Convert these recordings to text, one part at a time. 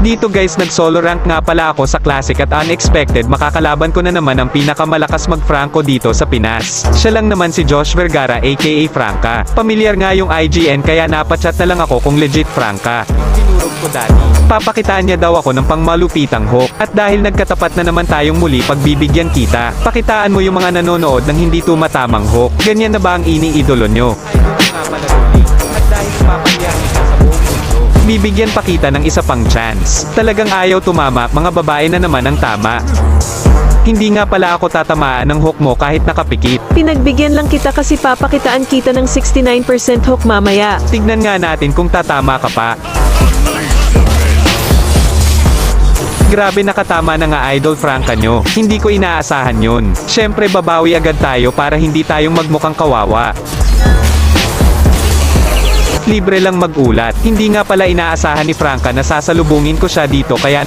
Dito guys nag-solo rank nga pala ako sa Classic at unexpected makakalaban ko na naman ang pinakamalakas mag-Franco dito sa Pinas. Siya lang naman si Josh Vergara aka Franca. Pamilyar nga yung IGN kaya napachat na lang ako kung legit Franca. Tinurog ko dati. Papakitaan niya daw ako ng pangmalupitang hook. At dahil nagkatapat na naman tayong muli pagbibigyan kita, pakitaan mo yung mga nanonood ng hindi tumatamang hook. Ganyan na ba ang iniidolo nyo? At bibigyan pa kita ng isa pang chance. Talagang ayaw tumama, mga babae na naman ang tama. Hindi nga pala ako tatamaan ng hook mo kahit nakapikit. Pinagbigyan lang kita kasi papakitaan kita ng 69% hook mamaya. Tignan nga natin kung tatama ka pa. Grabe nakatama na nga idol Franca nyo. Hindi ko inaasahan yun. Syempre babawi agad tayo para hindi tayong magmukhang kawawa. Libre lang magulat. Hindi nga pala inaasahan ni Franca na sasalubungin ko siya dito kaya.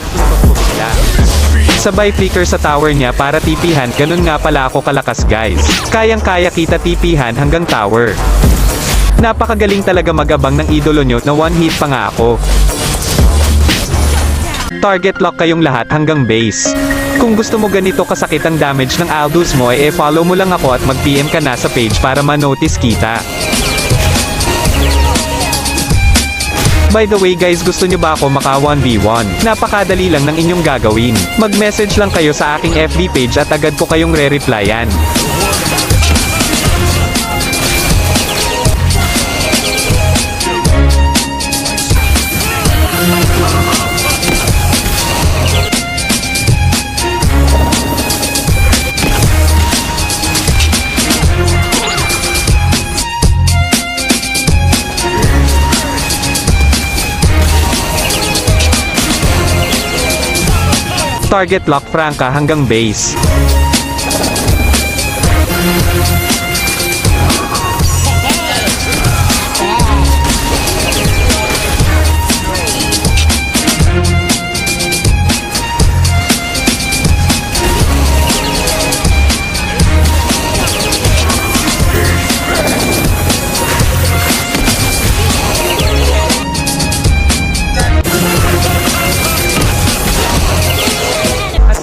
Sabay flicker sa tower niya para tipihan, ganun nga pala ako kalakas guys. Kayang-kaya kita tipihan hanggang tower. Napakagaling talaga magabang ng idolo nyo na one hit pa nga ako. Target lock kayong lahat hanggang base. Kung gusto mo ganito kasakit ang damage ng Aldous mo eh follow mo lang ako at mag-PM ka na sa page para ma-notice kita. By the way guys gusto nyo ba ako maka 1v1? Napakadali lang ng inyong gagawin. Mag-message lang kayo sa aking FB page at agad ko kayong re-replyan. Target lock Franca hanggang base.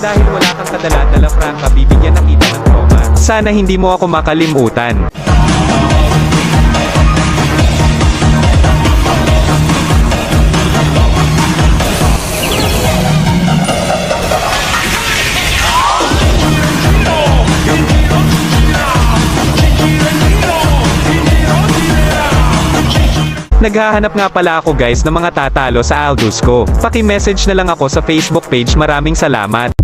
Dahil wala kang kadala-dala Franca, bibigyan na kita ng trauma. Sana hindi mo ako makalimutan. Naghahanap nga pala ako guys ng mga tatalo sa Aldous ko. Paki-message na lang ako sa Facebook page. Maraming salamat.